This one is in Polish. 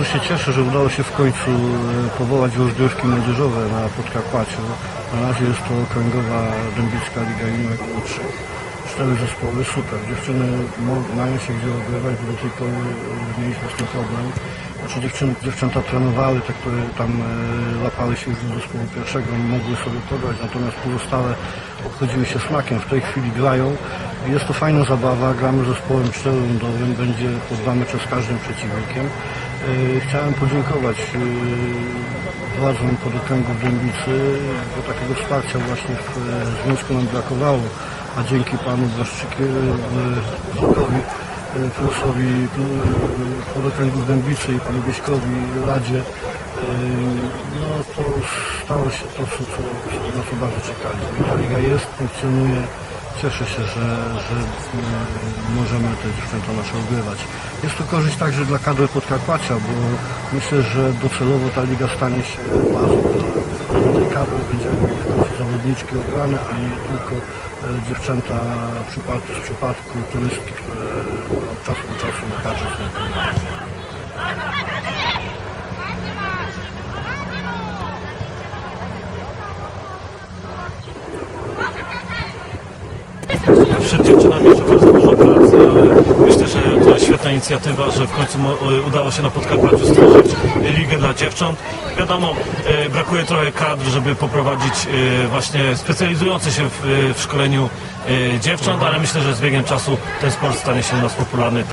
się cieszę, że udało się w końcu e, powołać rozgrywki młodzieżowe na Podkarpaciu. Na razie jest to okręgowa Dębicka Liga Junior 3. Cztery zespoły, super. Dziewczyny mają się gdzie ogrywać, bo do tej pory e, mieliśmy z tym problem. Znaczy dziewczyn, dziewczęta trenowały, te, które tam e, łapały się już do zespołu pierwszego, mogły sobie pograć, natomiast pozostałe obchodziły się smakiem. W tej chwili grają. Jest to fajna zabawa, gramy zespołem czterorundowym, będzie po dwa mecze z każdym przeciwnikiem. E, Chciałem podziękować e, władzom podokręgu w Dębicy, bo takiego wsparcia właśnie w e, związku nam brakowało, a dzięki panu Błaszczykowi, plusowi e, podokręgu w Dębicy i panu Wieśkowi, Radzie, e, no to stało się to, co, na co bardzo czekaliśmy. Ta liga jest, funkcjonuje, cieszę się, że, że e, możemy te dziewczęta nasze ogrywać. Jest to korzyść także dla kadry Podkarpacia, bo myślę, że docelowo ta liga stanie się bazą dla tej kadry. Będziemy mieli w końcu zawodniczki ograne, a nie tylko e, dziewczęta w przypadku, z przypadku turystki, które od czasu do czasu kadrze są. Przed dziewczynami jeszcze bardzo dużo pracy, ale myślę, że to jest świetna inicjatywa, że w końcu e, udało się na Podkarpaciu stworzyć ligę dla dziewcząt. Wiadomo, e, brakuje trochę kadr, żeby poprowadzić e, właśnie specjalizujące się w, w szkoleniu dziewcząt, ale myślę, że z biegiem czasu ten sport stanie się u nas popularny.